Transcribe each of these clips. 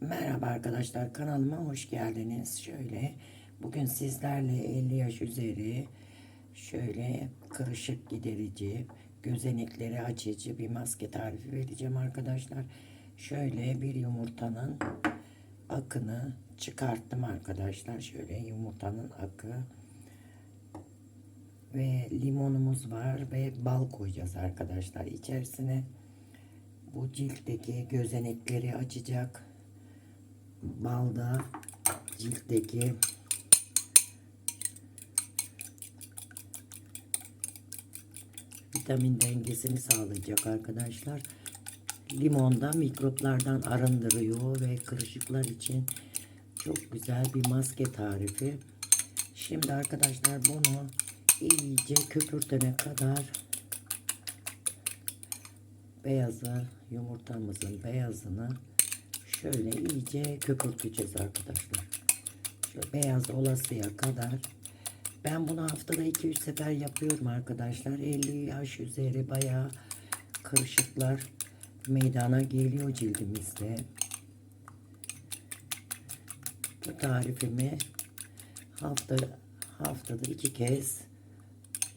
Merhaba arkadaşlar kanalıma hoş geldiniz. Şöyle bugün sizlerle 50 yaş üzeri şöyle kırışık giderici, gözenekleri açıcı bir maske tarifi vereceğim arkadaşlar. Şöyle bir yumurtanın akını çıkarttım arkadaşlar. Şöyle yumurtanın akı ve limonumuz var ve bal koyacağız arkadaşlar içerisine. Bu ciltteki gözenekleri açacak. Balda ciltteki vitamin dengesini sağlayacak arkadaşlar. Limonda mikroplardan arındırıyor ve kırışıklar için çok güzel bir maske tarifi. Şimdi arkadaşlar bunu iyice köpürtene kadar beyazı yumurtamızın beyazını şöyle iyice köpürteceğiz arkadaşlar. Şöyle beyaz olasıya kadar. Ben bunu haftada 2-3 sefer yapıyorum arkadaşlar. 50 yaş üzeri bayağı kırışıklar meydana geliyor cildimizde. Bu tarifimi hafta haftada iki kez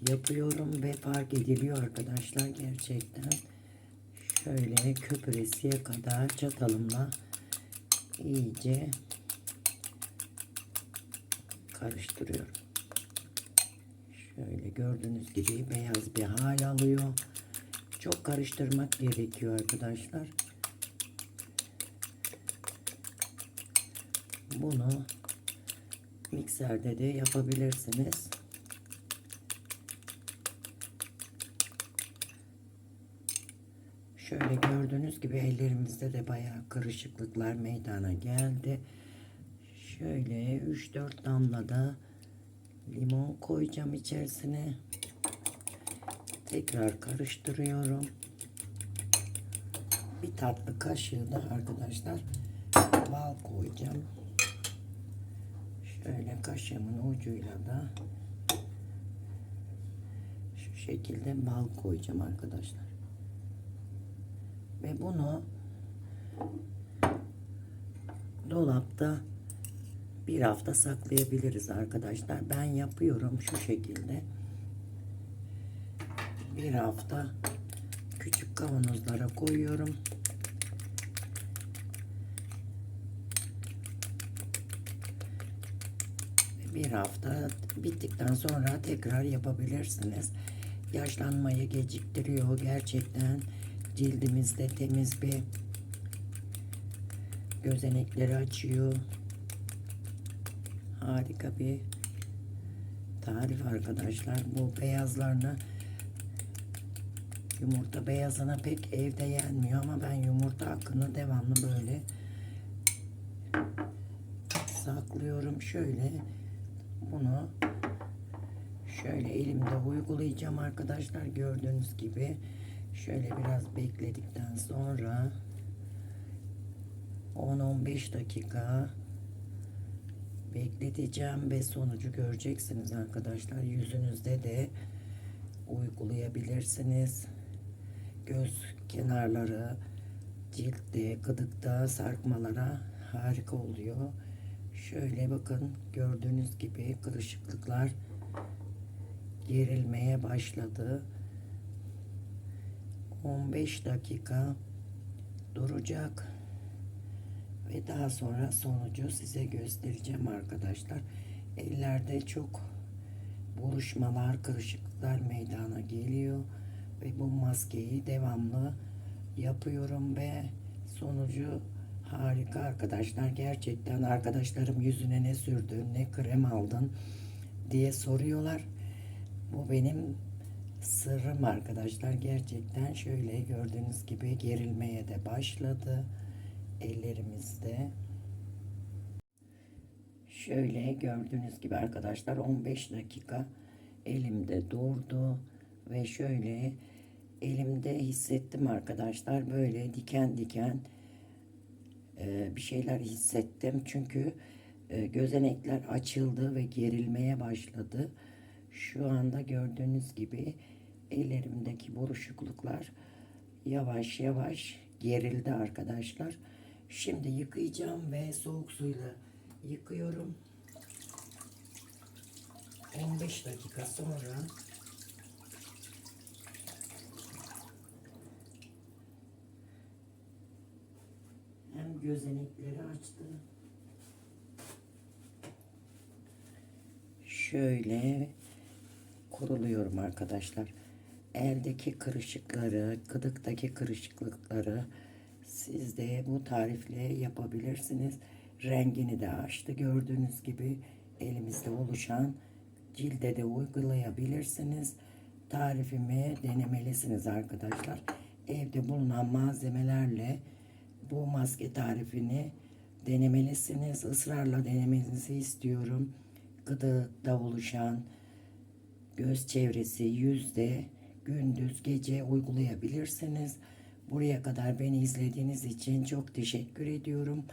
yapıyorum ve fark ediliyor arkadaşlar gerçekten. Şöyle köpüresiye kadar çatalımla iyice karıştırıyorum. Şöyle gördüğünüz gibi beyaz bir hal alıyor. Çok karıştırmak gerekiyor arkadaşlar. Bunu mikserde de yapabilirsiniz. Şöyle gördüğünüz gibi ellerimizde de bayağı kırışıklıklar meydana geldi. Şöyle 3-4 damla da limon koyacağım içerisine. Tekrar karıştırıyorum. Bir tatlı kaşığı da arkadaşlar bal koyacağım. Şöyle kaşığımın ucuyla da şu şekilde bal koyacağım arkadaşlar. Ve bunu dolapta bir hafta saklayabiliriz arkadaşlar. Ben yapıyorum şu şekilde. Bir hafta küçük kavanozlara koyuyorum. Bir hafta bittikten sonra tekrar yapabilirsiniz. Yaşlanmayı geciktiriyor gerçekten cildimizde temiz bir gözenekleri açıyor. Harika bir tarif arkadaşlar. Bu beyazlarını yumurta beyazına pek evde yenmiyor ama ben yumurta akını devamlı böyle saklıyorum. Şöyle bunu şöyle elimde uygulayacağım arkadaşlar. Gördüğünüz gibi Şöyle biraz bekledikten sonra 10-15 dakika bekleteceğim ve sonucu göreceksiniz arkadaşlar. Yüzünüzde de uygulayabilirsiniz. Göz kenarları, ciltte, gıdıkta sarkmalara harika oluyor. Şöyle bakın gördüğünüz gibi kırışıklıklar gerilmeye başladı. 15 dakika duracak ve daha sonra sonucu size göstereceğim arkadaşlar. Ellerde çok buruşmalar, kırışıklıklar meydana geliyor ve bu maskeyi devamlı yapıyorum ve sonucu harika arkadaşlar. Gerçekten arkadaşlarım yüzüne ne sürdün, ne krem aldın diye soruyorlar. Bu benim sırrım arkadaşlar gerçekten şöyle gördüğünüz gibi gerilmeye de başladı ellerimizde. Şöyle gördüğünüz gibi arkadaşlar 15 dakika elimde durdu ve şöyle elimde hissettim arkadaşlar böyle diken diken e, bir şeyler hissettim çünkü e, gözenekler açıldı ve gerilmeye başladı. Şu anda gördüğünüz gibi ellerimdeki buruşukluklar yavaş yavaş gerildi arkadaşlar. Şimdi yıkayacağım ve soğuk suyla yıkıyorum. 15 dakika sonra hem gözenekleri açtı. Şöyle kuruluyorum arkadaşlar. Eldeki kırışıkları, gıdıktaki kırışıklıkları siz de bu tarifle yapabilirsiniz. Rengini de açtı. Gördüğünüz gibi elimizde oluşan cilde de uygulayabilirsiniz. Tarifimi denemelisiniz arkadaşlar. Evde bulunan malzemelerle bu maske tarifini denemelisiniz. Israrla denemenizi istiyorum. Gıdıkta oluşan göz çevresi yüzde gündüz gece uygulayabilirsiniz. Buraya kadar beni izlediğiniz için çok teşekkür ediyorum.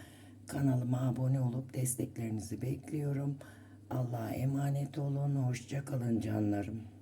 Kanalıma abone olup desteklerinizi bekliyorum. Allah'a emanet olun. Hoşça kalın canlarım.